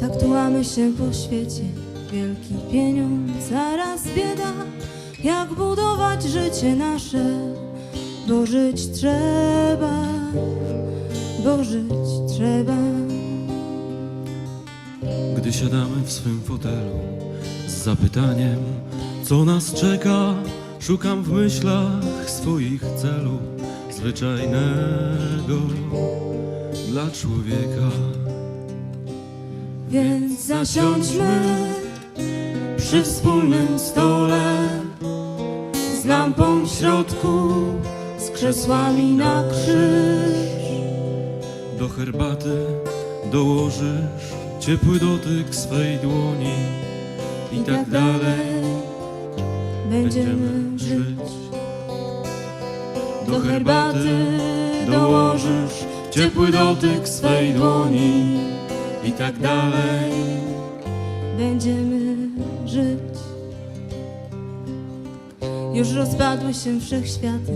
Tak tułamy się po świecie, wielki pieniądz, zaraz bieda. Jak budować życie nasze, bo żyć trzeba, bo żyć trzeba. Gdy siadamy w swym fotelu z zapytaniem, co nas czeka, szukam w myślach swoich celów zwyczajnego dla człowieka. Więc zasiądźmy przy wspólnym stole z lampą w środku, z krzesłami na krzyż. Do herbaty dołożysz ciepły dotyk swej dłoni i tak dalej będziemy żyć. Do herbaty dołożysz ciepły dotyk swej dłoni i tak dalej. będziemy żyć. Już rozpadły się wszechświaty,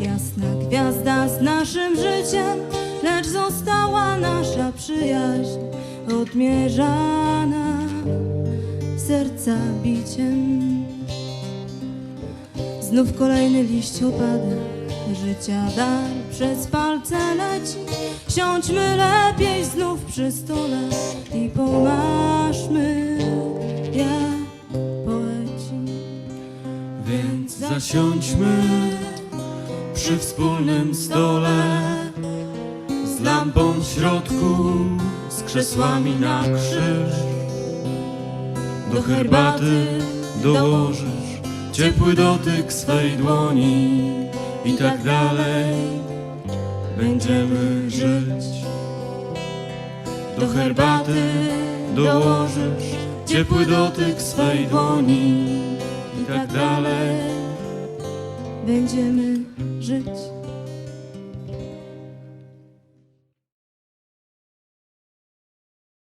jasna gwiazda z naszym życiem, lecz została nasza przyjaźń odmierzana serca biciem. Znów kolejny liść opada, życia dar przez palce leci. Siądźmy lepiej znów przy stole i pomaszmy jak poeci. Więc zasiądźmy przy wspólnym stole z lampą w środku, z krzesłami na krzyż. Do herbaty dołożysz ciepły dotyk swej dłoni i tak dalej będziemy żyć. Do herbaty dołożysz ciepły dotyk swej dłoni i tak dalej. Będziemy żyć.